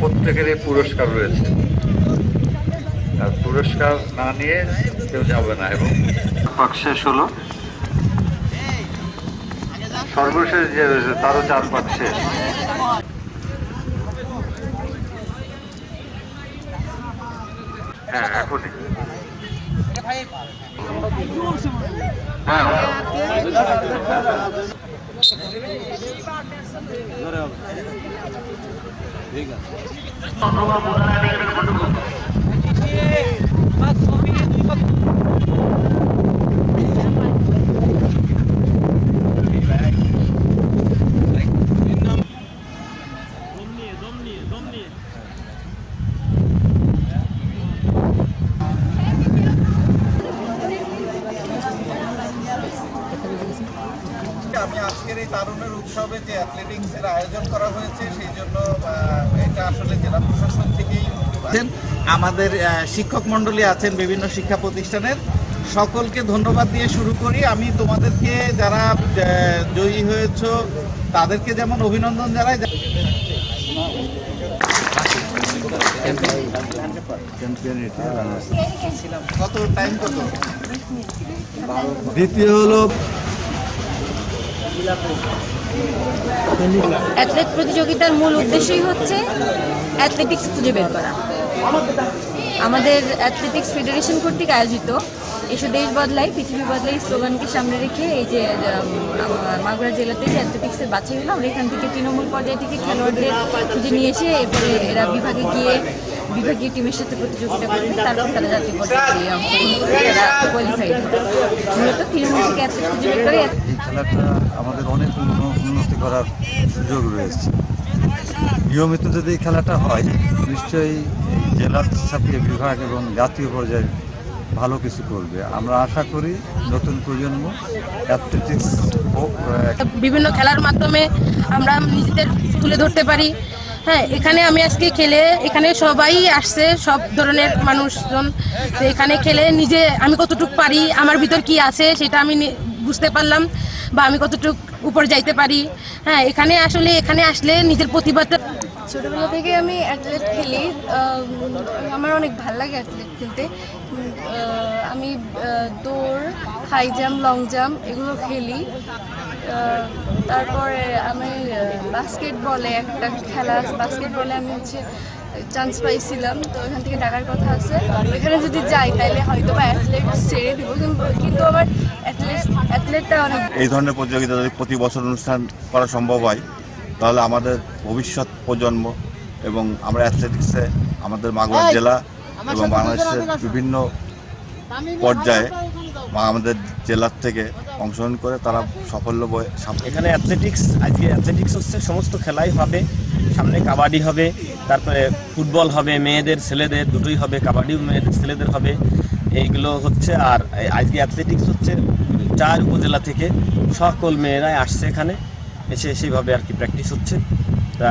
প্রত্যেকেরই পুরস্কার রয়েছে। আর পুরস্কার না নিয়ে কেউ যাবে না এবং শেষ হলো। সর্বশেষ যে রয়েছে, তারও চার পাক শেষ। হ্যাঁ এখনই। হ্যাঁ। ঠিক আমি আজকের এই তারুণের উৎসবে যে অ্যাথলেটিক্স এর আয়োজন করা হয়েছে সেই জন্য এটা আসলে জেলা প্রশাসন থেকেই আমাদের শিক্ষক মণ্ডলী আছেন বিভিন্ন শিক্ষা প্রতিষ্ঠানের সকলকে ধন্যবাদ দিয়ে শুরু করি আমি তোমাদেরকে যারা জয়ী হয়েছ তাদেরকে যেমন অভিনন্দন জানাই দ্বিতীয় হলো অ্যাথলেট প্রতিযোগিতার মূল উদ্দেশ্যই হচ্ছে অ্যাথলেটিক্স খুঁজে বের করা। আমাদের অ্যাথলেটিক্স ফেডারেশন কর্তৃক আয়োজিত এসো দেশ বদলাই পৃথিবী বদলাই স্লোগানকে সামনে রেখে এই যে মাগুরা জেলাতে যে অ্যাথলেটিক্সের বাছাই হলো আমরা এখান থেকে তৃণমূল পর্যায় থেকে খেলোয়াড়দের খুঁজে নিয়ে এসে এরপরে এরা বিভাগে গিয়ে বিভাগীয় টিমের সাথে প্রতিযোগিতা করবে। তারপর তারা জাতীয় পর্যায়ে অংশগ্রহণ করবে। কোয়ালিফাইড মূলত তৃণমূল থেকে অ্যাথলেট খুঁজে করে এই খেলাটা আমাদের অনেক উন্ন- উন্নতি করার সুযোগ রয়েছে। নিয়মিত যদি এই খেলাটা হয় নিশ্চয়ই জেলার সাথে বিভাগ এবং জাতীয় পর্যায়ে ভালো কিছু করবে। আমরা আশা করি নতুন প্রজন্ম অ্যাথলেটিক্স বিভিন্ন খেলার মাধ্যমে আমরা নিজেদের তুলে ধরতে পারি। হ্যাঁ এখানে আমি আজকে খেলে, এখানে সবাই আসছে, সব ধরনের মানুষজন। এখানে খেলে নিজে আমি কতটুক পারি, আমার ভিতর কি আছে সেটা আমি বুঝতে পারলাম বা আমি কতটুক উপর যাইতে পারি। হ্যাঁ এখানে আসলে এখানে আসলে নিজের প্রতিভাটা ছোটবেলা থেকে আমি অ্যাথলেট খেলি। আমার অনেক ভালো লাগে অ্যাথলেট খেলতে। আমি দৌড় হাই জাম্প লং জাম্প এগুলো খেলি। তারপরে আমি বাস্কেটবলে একটা খেলা বাস্কেটবলে আমি হচ্ছে চান্স পাইছিলাম। তো এখান থেকে ডাকার কথা আছে। এখানে যদি যাই তাহলে হয়তো বা অ্যাথলেট ছেড়ে দিব। কিন্তু কিন্তু আমার অ্যাথলেট অ্যাথলেটটা অনেক এই ধরনের প্রতিযোগিতা যদি প্রতি বছর অনুষ্ঠান করা সম্ভব হয় তাহলে আমাদের ভবিষ্যৎ প্রজন্ম এবং আমরা অ্যাথলেটিক্সে আমাদের মাগুরা জেলা এবং বাংলাদেশের বিভিন্ন পর্যায়ে বা আমাদের জেলার থেকে অংশগ্রহণ করে তারা সাফল্য বয়ে এখানে অ্যাথলেটিক্স আজকে অ্যাথলেটিক্স হচ্ছে, সমস্ত খেলাই হবে, সামনে কাবাডি হবে, তারপরে ফুটবল হবে, মেয়েদের, ছেলেদের, দুটোই হবে, কাবাডিও মেয়েদের, ছেলেদের হবে, এইগুলো হচ্ছে, আর আজকে অ্যাথলেটিক্স হচ্ছে চার উপজেলা থেকে সকল মেয়েরাই আসছে এখানে, এসে সেইভাবে আর কি প্র্যাকটিস হচ্ছে। তা